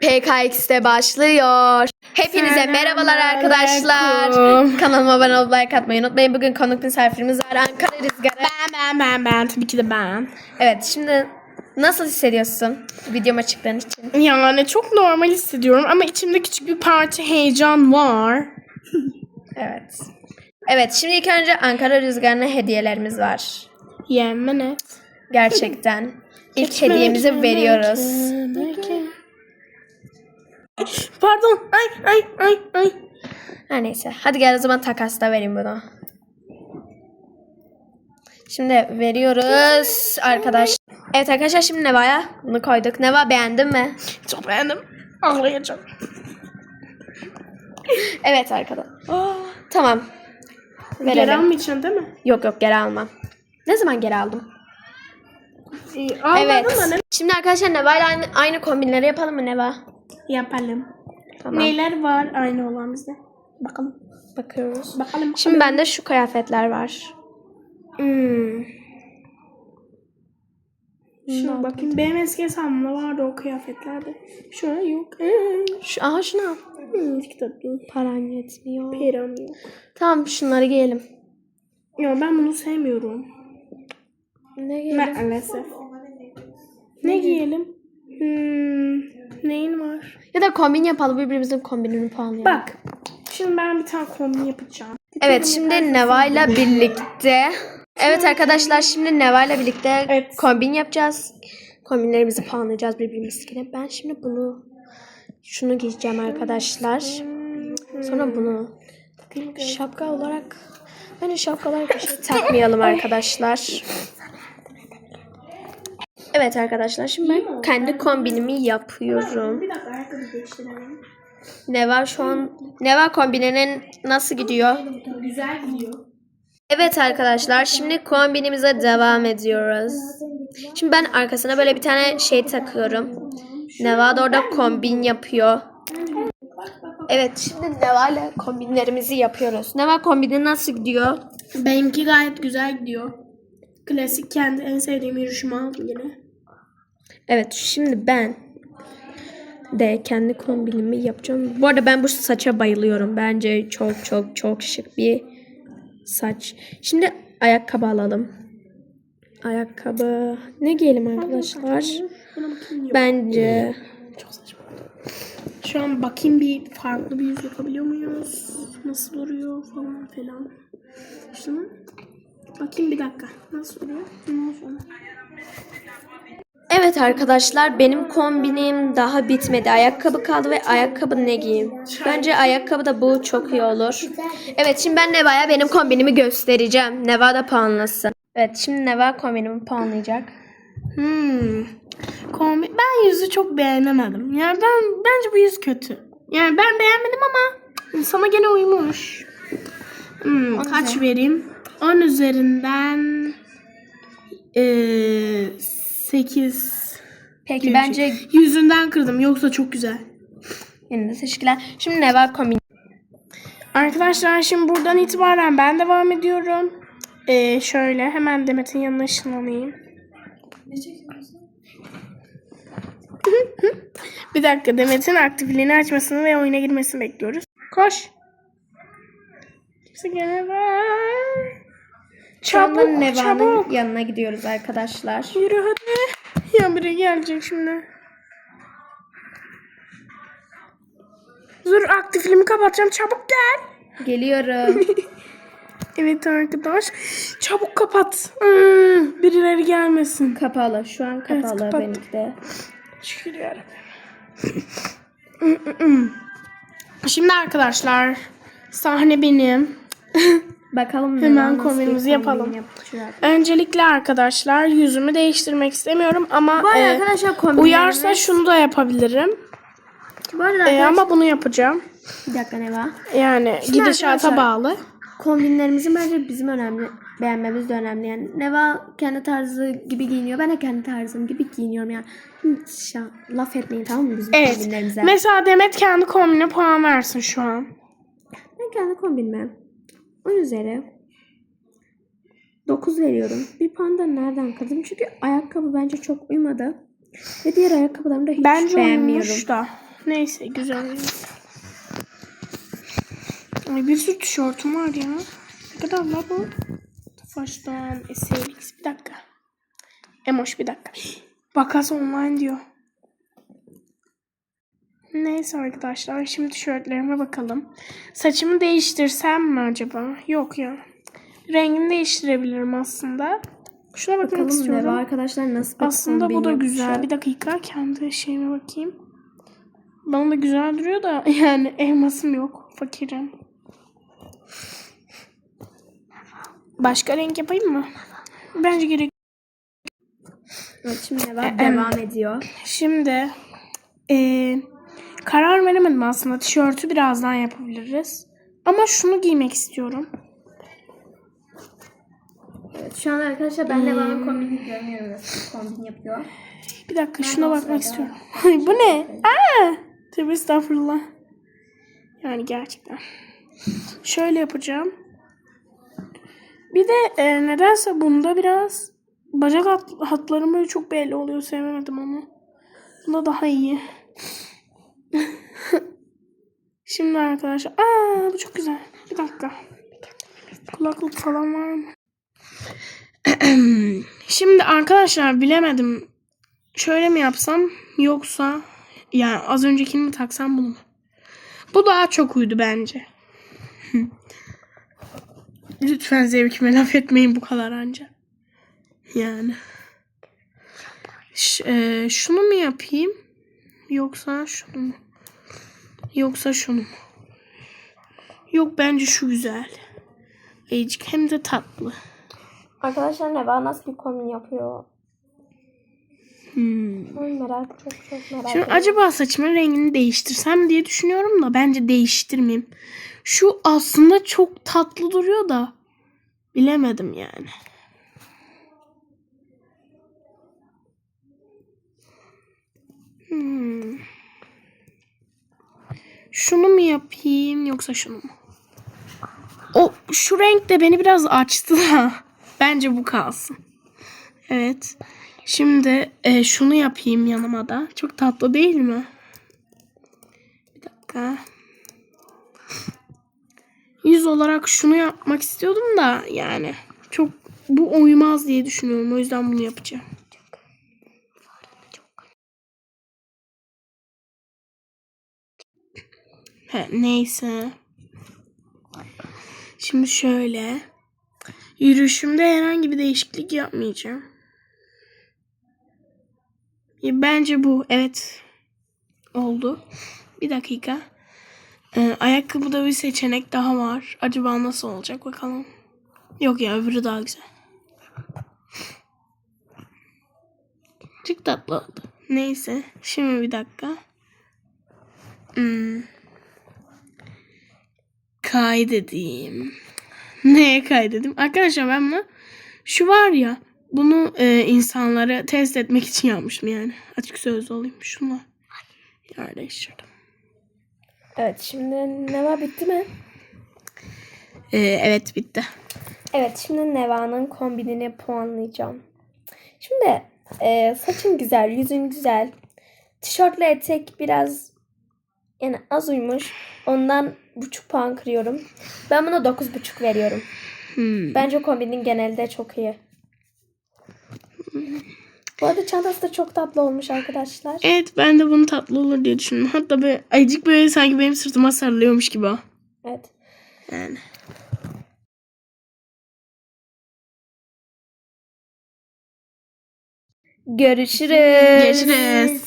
PKX'de başlıyor. Hepinize merhabalar arkadaşlar. Selamünaleyküm. Kanalıma abone olup like atmayı unutmayın. Bugün konuk misafirimiz var Ankara Rüzgarı. Ben ben ben ben tabii ki de ben. Evet şimdi nasıl hissediyorsun videoma çıktığın için? Yani çok normal hissediyorum ama içimde küçük bir parça heyecan var. Evet. Evet şimdi ilk önce Ankara Rüzgarı'na hediyelerimiz var. Yemin et. Gerçekten. İlk hediyemizi veriyoruz. Pardon. Ay ay ay ay. Her neyse. Hadi gel o zaman takasta vereyim bunu. Şimdi veriyoruz arkadaş. Evet arkadaşlar şimdi Neva'ya bunu koyduk. Neva beğendin mi? Çok beğendim. Ağlayacağım. Evet arkadaş. Tamam. Geri Verelim. almayacaksın değil mi? Yok yok geri almam. Ne zaman geri aldım? Almadın Evet. Şimdi arkadaşlar Neva ile aynı, aynı kombinleri yapalım mı Neva? Yapalım. Tamam. Neyler var aynı olan bizde? Bakalım. Bakıyoruz. Bakalım. Şimdi bende şu kıyafetler var. Hmm. Şuna bakayım. Benim eski hesabımda vardı o kıyafetlerde. Şu an yok. Şu, aha şunu al. Hmm, kitaplı. Paran yetmiyor. Peram yok. Tamam şunları giyelim. Ya ben bunu sevmiyorum. Ne giyelim? Maalesef. Ne giyelim? Hmm, neyin var? Ya da kombin yapalım birbirimizin kombinini puanlayalım. Bak. Şimdi ben bir tane kombin yapacağım. Evet şimdi Neva ile birlikte. Evet arkadaşlar şimdi Neva ile birlikte Evet. kombin yapacağız. Kombinlerimizi puanlayacağız birbirimizdekine. Ben şimdi bunu şunu giyeceğim arkadaşlar. Sonra bunu. Şapka olarak bence şapka olarak bir şey takmayalım arkadaşlar. Evet arkadaşlar şimdi ben kendi kombinimi yapıyorum. Neva şu an Neva kombininin nasıl gidiyor? Güzel gidiyor. Evet arkadaşlar şimdi kombinimize devam ediyoruz. Şimdi ben arkasına böyle bir tane şey takıyorum. Neva da orada kombin yapıyor. Evet şimdi Neva ile kombinlerimizi yapıyoruz. Neva kombini nasıl gidiyor? Benimki gayet güzel gidiyor. Klasik kendi en sevdiğim yürüyüşümü aldım yine. Evet şimdi ben de kendi kombinimi yapacağım. Bu arada ben bu saça bayılıyorum. Bence çok çok çok şık bir saç. Şimdi ayakkabı alalım. Ayakkabı ne giyelim arkadaşlar? Bence Çok saçma. Şu an bakayım bir farklı bir yüz yapabiliyor muyuz? Nasıl duruyor falan filan. Şunu bakayım bir dakika. Nasıl duruyor? Evet arkadaşlar benim kombinim daha bitmedi. Ayakkabı kaldı ve ayakkabı ne giyeyim? Bence ayakkabı da bu çok iyi olur. Evet şimdi ben Neva'ya benim kombinimi göstereceğim. Neva da puanlasın. Evet şimdi Neva kombinimi puanlayacak. Hmm. Kombi ben yüzü çok beğenemedim. Yani ben bence bu yüz kötü. Yani ben beğenmedim ama sana gene uymuş. Hmm, kaç vereyim? 10 üzerinden eee 8 Peki bence Yüzünden kırdım yoksa çok güzel. yine de teşekkürler. Şimdi Neva kombin. Arkadaşlar şimdi buradan itibaren ben devam ediyorum. Ee, şöyle hemen Demet'in yanına ışınlanayım. bir dakika Demet'in aktifliğini açmasını ve oyuna girmesini bekliyoruz. Koş. Kimse. Şu anda Çabuk Neva'nın çabuk. yanına gidiyoruz arkadaşlar. Yürü hadi. Ya biri gelecek şimdi. Dur aktifliğimi kapatacağım çabuk gel. Geliyorum. Evet arkadaş. Çabuk kapat. Hmm, birileri gelmesin. kapalı. Şu an kapalı kapat. benimki de. Şükür yarabbim. Şimdi arkadaşlar sahne benim. Bakalım Hemen kombinimizi kombin yapalım. yapacak. Öncelikle arkadaşlar yüzümü değiştirmek istemiyorum ama Bu e, arkadaşlar uyarsa şunu da yapabilirim. Bu arada E, ama bunu yapacağım. Bir dakika Neva. Yani gidişata arkadaşlar- bağlı. Kombinlerimizin bence bizim önemli. Beğenmemiz de önemli yani. Neva kendi tarzı gibi giyiniyor. Ben de kendi tarzım gibi giyiniyorum yani. Şimdi şa- laf etmeyin tamam mı bizim Evet. kombinlerimize? Mesela Demet kendi kombine puan versin şu an. ben kendi kombinime 10 üzeri 9 veriyorum. Bir puan da nereden kırdım? Çünkü ayakkabı bence çok uymadı. Ve diğer ayakkabılarımı da hiç Bence beğenmiyorum. olmuş da. Neyse güzel. Ay bir sürü tişörtüm var ya. Ne kadar la bu? Tofaş'tan SLX. Bir dakika. Emoş bir dakika. Vakas online diyor. Neyse arkadaşlar şimdi tişörtlerime bakalım. Saçımı değiştirsem mi acaba? Yok ya. Rengini değiştirebilirim aslında. Şuna bakmak Bakalım istiyorum. Neva arkadaşlar nasıl Aslında bu da güzel. Bir dakika kendi şeyime bakayım. Bana da güzel duruyor da yani elmasım yok. Fakirim. Başka renk yapayım mı? Bence gerek. Evet, şimdi Neva Em. devam ediyor. Şimdi eee, karar veremedim aslında. Tişörtü birazdan yapabiliriz. Ama şunu giymek istiyorum. Evet, şu an arkadaşlar ben Neva'nın kombinini görmüyorum nasıl bir kombin yapıyor. Bir dakika şuna o bakmak istiyorum. Bu ne? Aa! Tövbe estağfurullah. Yani gerçekten. Şöyle yapacağım. Bir de e, nedense bunda biraz bacak hat, hatlarım böyle çok belli oluyor. Sevemedim onu. Bunda daha iyi. Şimdi arkadaşlar. Aa bu çok güzel. Bir dakika. Kulaklık falan var mı? Şimdi arkadaşlar bilemedim. Şöyle mi yapsam yoksa yani az öncekini mi taksam bunu mu? Bu daha çok uydu bence. Lütfen zevkime laf etmeyin bu kadar anca. Yani. Ş- e, şunu mu yapayım? Yoksa şunu mu? Yoksa şunu mu? Yok bence şu güzel. Ecik hem de tatlı. Arkadaşlar Neva nasıl bir kombin yapıyor? Hmm. Ay, merak çok çok merak Şimdi ediyorum. acaba saçımın rengini değiştirsem diye düşünüyorum da bence değiştirmeyeyim. Şu aslında çok tatlı duruyor da bilemedim yani. Hmm. Şunu mu yapayım yoksa şunu mu? O şu renk de beni biraz açtı da bence bu kalsın. Evet. Şimdi e, şunu yapayım yanıma da. Çok tatlı değil mi? Bir dakika. Yüz olarak şunu yapmak istiyordum da yani çok bu uymaz diye düşünüyorum. O yüzden bunu yapacağım. He, neyse. Şimdi şöyle. Yürüyüşümde herhangi bir değişiklik yapmayacağım. Ya Bence bu. Evet. Oldu. Bir dakika. Ee, ayakkabıda bir seçenek daha var. Acaba nasıl olacak bakalım. Yok ya öbürü daha güzel. Çok tatlı oldu. Neyse. Şimdi bir dakika. Hmm. Kaydedeyim. Neye kaydedeyim? Arkadaşlar ben bunu şu var ya bunu e, insanlara test etmek için yapmıştım yani. Açık sözlü olayım. Şunu yer değiştirdim. Evet şimdi Neva bitti mi? E, evet bitti. Evet şimdi Neva'nın kombinini puanlayacağım. Şimdi e, saçın güzel, yüzün güzel. Tişörtle etek biraz yani az uymuş. Ondan buçuk puan kırıyorum. Ben buna dokuz buçuk veriyorum. Hmm. Bence kombinin genelde çok iyi. Bu arada çantası da çok tatlı olmuş arkadaşlar. Evet ben de bunu tatlı olur diye düşündüm. Hatta böyle ayıcık böyle sanki benim sırtıma sarılıyormuş gibi. Evet. Yani. Görüşürüz. Görüşürüz.